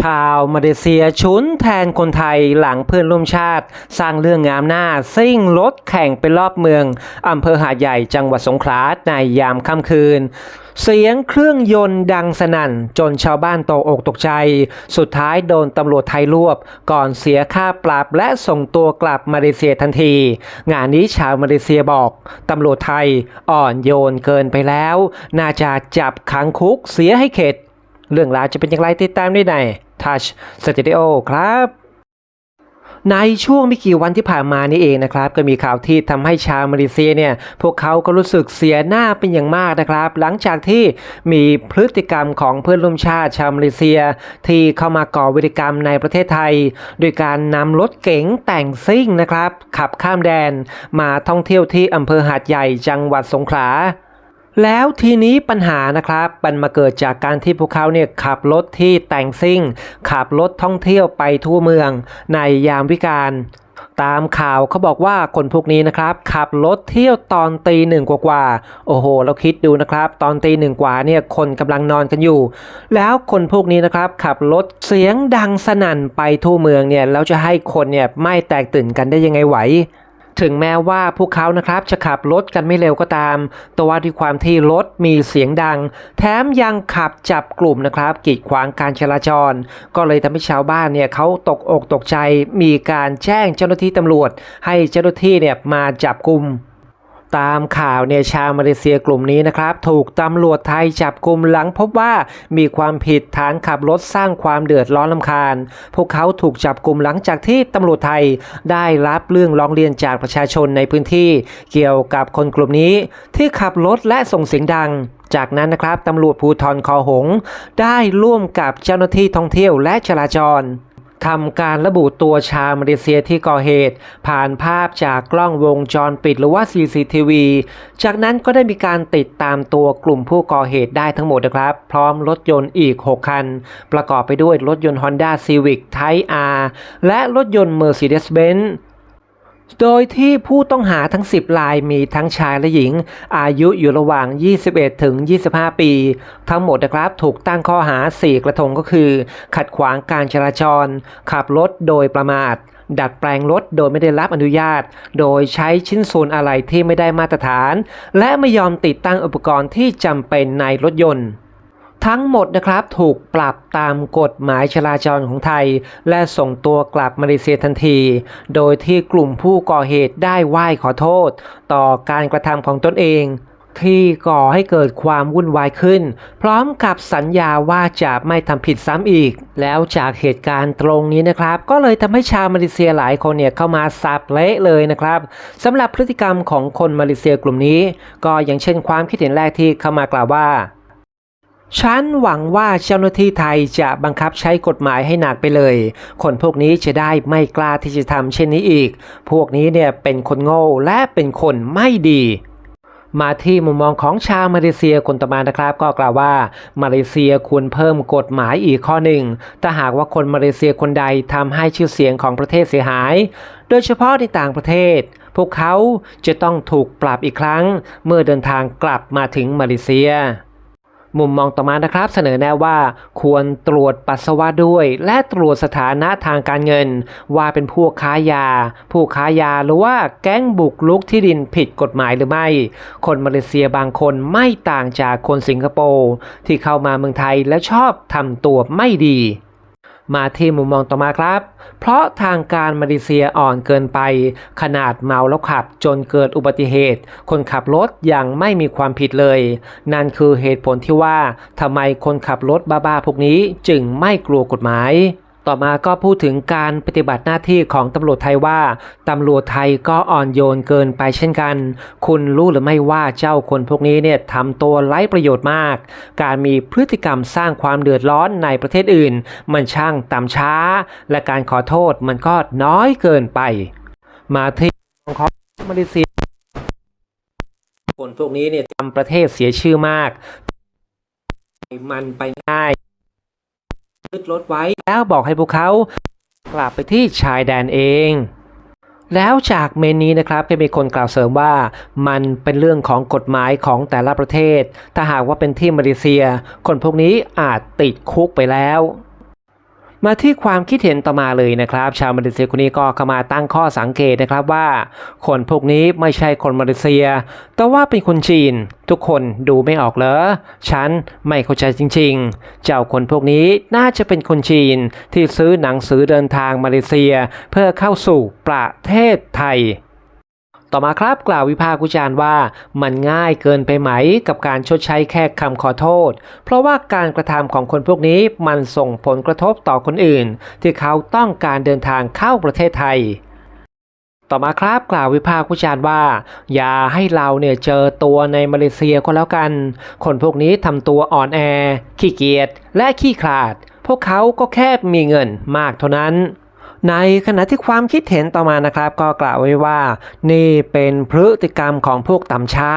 ชาวมาเลเซียชุนแทนคนไทยหลังเพื่อนร่วมชาติ สร้างเรื่องงามหน้าซิ่งรถแข่งไปรอบเมืองอำเภอหาดใหญ่จังหวัดสงขลาในยามค่ำคืน เสียงเครื่องยนต์ดังสนั่นจนชาวบ้านตกอกตกใจ สุดท้ายโดนตำรวจไทยรวบ ก่อนเสียค่าปรับและส่งตัวกลับมาเลเซียทันที งานนี้ชาวมาเลเซียบอกตำรวจไทยอ่อนโยนเกินไปแล้ว น่าจะจับขังคุกเสียให้เข็ด เรื่องราวจะเป็นอย่างไรติดตามได้ใน Touch Studio ครับในช่วงไม่กี่วันที่ผ่านมานี่เองนะครับ ก็มีข่าวที่ทำให้ชาวมาเลเซียเนี่ยพวกเขาก็รู้สึกเสียหน้าเป็นอย่างมากนะครับ หลังจากที่มีพฤติกรรมของเพื่อนร่วมชาติชาวมาเลเซีย ที่เข้ามาก่อวิกรรมในประเทศไทย โดยการนำรถเก๋งแต่งซิ่งนะครับ ขับข้ามแดน มาท่องเที่ยวที่อำเภอหาดใหญ่จังหวัดสงขลา แล้วทีนี้ปัญหานะครับมันมาเกิดจากการที่พวกเขาเนี่ยขับรถที่แต่งซิ่ง ขับรถท่องเที่ยวไปทั่วเมืองในยามวิกาลตามข่าวเขาบอกว่าคนพวกนี้นะครับ ขับรถเที่ยวตอนตีหนึ่งกว่าๆโอ้โห เราคิดดูนะครับ ตอนตีหนึ่งกว่าเนี่ยคนกำลังนอนกันอยู่ แล้วคนพวกนี้นะครับ ขับรถเสียงดังสนั่นไปทั่วเมืองเนี่ยแล้วจะให้คนเนี่ยไม่แตกตื่นกันได้ยังไงไหว ถึงแม้ว่าพวกเขานะครับจะขับรถกันไม่เร็วก็ตาม แต่ว่าด้วยความที่รถมีเสียงดัง แถมยังขับจับกลุ่มนะครับกีดขวางการจราจร ก็เลยทำให้ชาวบ้านเนี่ยเขาตกอกตกใจมีการแจ้งเจ้าหน้าที่ตำรวจ ให้เจ้าหน้าที่เนี่ยมาจับกลุ่ม ตามข่าวเนี่ยชาวมาเลเซียกลุ่มนี้นะครับถูกตำรวจไทยจับกลุ่มหลังพบว่ามีความผิดฐานขับรถสร้างความเดือดร้อนลำคาญ พวกเขาถูกจับกลุ่มหลังจากที่ตำรวจไทยได้รับเรื่องร้องเรียนจากประชาชนในพื้นที่ เกี่ยวกับคนกลุ่มนี้ที่ขับรถและส่งเสียงดังจากนั้นนะครับตำรวจภูธรคอหง ได้ร่วมกับเจ้าหน้าที่ท่องเที่ยวและจราจร ทำการระบุตัวชาวมาเลเซียที่ก่อเหตุ ผ่านภาพจากกล้องวงจรปิดหรือว่า CCTV จากนั้นก็ได้มีการติดตามตัวกลุ่มผู้ก่อเหตุได้ทั้งหมดนะครับ พร้อมรถยนต์อีก 6 คัน ประกอบไปด้วยรถยนต์ Honda Civic Type R และรถยนต์ Mercedes-Benz โดยที่ผู้ต้องหาทั้ง 10 รายมีทั้งชายและหญิง อายุอยู่ระหว่าง 21 ถึง 25 ปี ทั้งหมดนะครับถูกตั้งข้อหา 4 กระทงก็คือ ขัดขวางการจราจร ขับรถโดยประมาท ดัดแปลงรถโดยไม่ได้รับอนุญาต โดยใช้ชิ้นส่วนอะไรที่ไม่ได้มาตรฐาน และไม่ยอมติดตั้งอุปกรณ์ที่จำเป็นในรถยนต์ ทั้งหมดนะครับถูกปรับตามกฎหมายจราจรของไทย และส่งตัวกลับมาเลเซียทันที โดยที่กลุ่มผู้ก่อเหตุได้ไหว้ขอโทษ ต่อการกระทำของตนเอง ที่ก่อให้เกิดความวุ่นวายขึ้น พร้อมกับสัญญาว่าจะไม่ทำผิดซ้ำอีก แล้วจากเหตุการณ์ตรงนี้นะครับ ก็เลยทำให้ชาวมาเลเซียหลายคนเนี่ยเข้ามาสับเละเลยนะครับสำหรับพฤติกรรมของคนมาเลเซียกลุ่มนี้ ก็อย่างเช่นความคิดเห็นแรกที่เข้ามากล่าวว่า ฉันหวังว่าเจ้าหน้าที่ไทยจะบังคับใช้กฎหมายให้หนักไปเลย คนพวกนี้จะได้ไม่กล้าที่จะทำเช่นนี้อีก พวกนี้เนี่ยเป็นคนโง่และเป็นคนไม่ดีมาที่มุมมองของชาวมาเลเซียคนต่อมานะครับ ก็กล่าวว่ามาเลเซียควรเพิ่มกฎหมายอีกข้อหนึ่งถ้าหากว่าคนมาเลเซียคนใดทำให้ชื่อเสียงของประเทศเสียหาย โดยเฉพาะในต่างประเทศ พวกเขาจะต้องถูกปรับอีกครั้ง เมื่อเดินทางกลับมาถึงมาเลเซีย มุมมองต่อมานะครับ เสนอแนะว่าควรตรวจปัสสาวะด้วย และตรวจสถานะทางการเงิน ว่าเป็นผู้ค้ายา ผู้ค้ายาหรือว่าแก๊งบุกลุกที่ดินผิดกฎหมายหรือไม่ คนมาเลเซียบางคนไม่ต่างจากคนสิงคโปร์ที่เข้ามาเมืองไทยและชอบทำตัวไม่ดี มาที่มุมมองต่อมาครับ เพราะทางการมาเลเซียอ่อนเกินไป ขนาดเมาแล้วขับจนเกิดอุบัติเหตุ คนขับรถยังไม่มีความผิดเลย นั่นคือเหตุผลที่ว่าทำไมคนขับรถบ้าๆพวกนี้จึงไม่กลัวกฎหมาย ต่อมาก็พูดถึงการปฏิบัติหน้าที่ของตำรวจไทยว่าตำรวจไทยก็อ่อนโยนเกินไปเช่นกัน คุณรู้หรือไม่ว่าเจ้าคนพวกนี้เนี่ยทำตัวไร้ประโยชน์มาก การมีพฤติกรรมสร้างความเดือดร้อนในประเทศอื่น มันช่างต่ำช้า และการขอโทษมันก็น้อยเกินไป มาที่ของมาเลเซียคนพวกนี้เนี่ยทำประเทศเสียชื่อมาก มันไปง่าย ยึดรถไว้ แล้วบอกให้พวกเขา กลับไปที่ชายแดนเอง แล้วจากเมนนี้นะครับก็มีคนกล่าวเสริมว่ามันเป็นเรื่องของกฎหมายของแต่ละประเทศ ถ้าหากว่าเป็นที่มาเลเซีย คนพวกนี้อาจติดคุกไปแล้ว มาที่ความคิดเห็นต่อมาเลยนะครับ ชาวมาเลเซียคนนี้ก็เข้ามาตั้งข้อสังเกตนะครับว่า คนพวกนี้ไม่ใช่คนมาเลเซีย แต่ว่าเป็นคนจีน ทุกคนดูไม่ออกเหรอฉันไม่เข้าใจจริง ๆ เจ้าคนพวกนี้น่าจะเป็นคนจีนที่ซื้อหนังสือเดินทางมาเลเซีย เพื่อเข้าสู่ประเทศไทย ต่อมาครับกล่าววิพากษ์วิจารณ์ว่า มันง่ายเกินไปไหมกับการชดใช้แค่คำขอโทษ เพราะว่าการกระทำของคนพวกนี้มันส่งผลกระทบต่อคนอื่น ที่เขาต้องการเดินทางเข้าประเทศไทยต่อมาครับกล่าววิพากษ์วิจารณ์ว่า อย่าให้เราเนี่ยเจอตัวในมาเลเซียก็แล้วกัน คนพวกนี้ทำตัวอ่อนแอ ขี้เกียจและขี้ขลาด พวกเขาก็แค่มีเงินมากเท่านั้น ในขณะที่ความคิดเห็นต่อมานะครับ ก็กล่าวไว้ว่า นี่เป็นพฤติกรรมของพวกต่ำช้า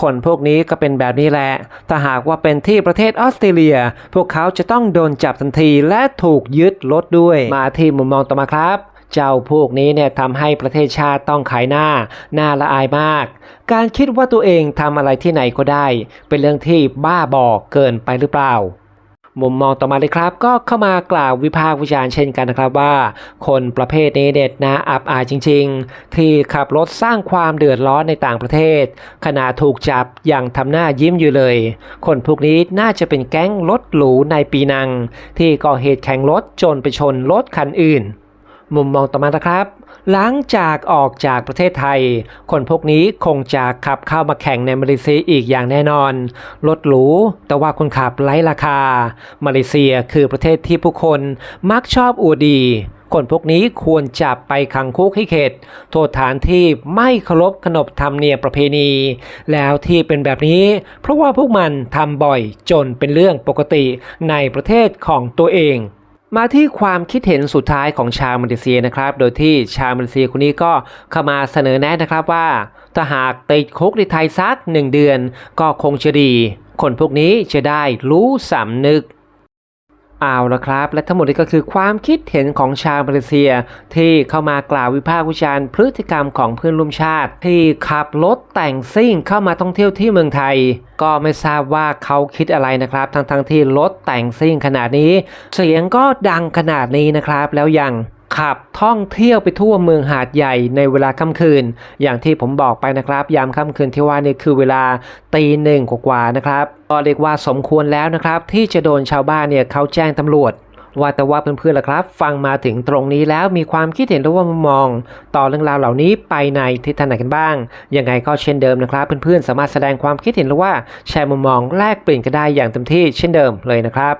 คนพวกนี้ก็เป็นแบบนี้แหละ ถ้าหากว่าเป็นที่ประเทศออสเตรเลีย พวกเขาจะต้องโดนจับทันทีและถูกยึดรถด้วย มาที่มุมมองต่อมาครับเจ้าพวกนี้เนี่ยทำให้ประเทศชาติต้องขายหน้า หน้าละอายมาก การคิดว่าตัวเองทำอะไรที่ไหนก็ได้ เป็นเรื่องที่บ้าบอเกินไปหรือเปล่า มุมมองต่อมาเลยครับ ก็เข้ามากล่าววิพากษ์วิจารณ์เช่นกันนะครับว่า คนประเภทนี้เด็ดนะอับอายจริง ๆ ที่ขับรถสร้างความเดือดร้อนในต่างประเทศ ขณะถูกจับอย่างทำหน้ายิ้มอยู่เลย คนพวกนี้น่าจะเป็นแก๊งรถหรูในปีนัง ที่ก่อเหตุแข่งรถจนไปชนรถคันอื่น มุมมองต่อมานะครับ หลังจากออกจากประเทศไทย คนพวกนี้คงจะขับเข้ามาแข่งในมาเลเซียอีกอย่างแน่นอน รถหรู แต่ว่าคนขับไร้ราคา มาเลเซียคือประเทศที่ผู้คนมักชอบอวดดีคนพวกนี้ควรจับไปขังคุกให้เข็ด โทษฐานที่ไม่เคารพขนบธรรมเนียมประเพณี แล้วที่เป็นแบบนี้ เพราะว่าพวกมันทำบ่อยจนเป็นเรื่องปกติในประเทศของตัวเอง มาที่ความคิดเห็นสุดท้ายของชาวมาเลเซียนะครับ โดยที่ชาวมาเลเซียคนนี้ก็เข้ามาเสนอแนะนะครับว่า ถ้าหากติดคุกในไทยสักหนึ่งเดือน ก็คงจะดี คนพวกนี้จะได้รู้สำนึก เอาละครับ และทั้งหมดนี้ก็คือความคิดเห็นของชาวมาเลเซีย ที่เข้ามากล่าววิพากษ์วิจารณ์พฤติกรรมของเพื่อนร่วมชาติ ที่ขับรถแต่งซิ่งเข้ามาท่องเที่ยวที่เมืองไทย ก็ไม่ทราบว่าเขาคิดอะไรนะครับ ทั้งทั้งๆที่รถแต่งซิ่งขนาดนี้ เสียงก็ดังขนาดนี้นะครับแล้วยัง ขับท่องเที่ยวไปทั่วเมืองหาดใหญ่ในเวลาค่ำคืน อย่างที่ผมบอกไปนะครับ ยามค่ำคืนที่ว่านี่คือเวลาตีหนึ่งกว่าๆนะครับก็เรียกว่าสมควรแล้วนะครับ ที่จะโดนชาวบ้านเนี่ยเขาแจ้งตำรวจว่าแต่ว่าเพื่อนๆล่ะครับ ฟังมาถึงตรงนี้แล้วมีความคิดเห็นหรือว่ามุมมอง ต่อเรื่องราวเหล่านี้ไปในทิศทางไหนกันบ้าง ยังไงก็เช่นเดิมนะครับ เพื่อนๆสามารถแสดงความคิดเห็นหรือว่าแชร์มุมมองแลกเปลี่ยนกันได้อย่างเต็มที่เช่นเดิมเลยนะครับ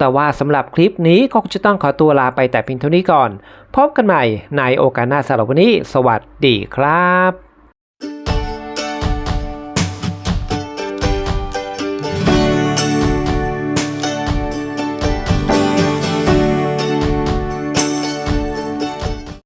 แต่ว่าสำหรับคลิปนี้ก็จะต้องขอตัวลาไปแต่เพียงเท่านี้ก่อน พบกันใหม่ในโอกาสหน้าสำหรับวันนี้ สวัสดีครับ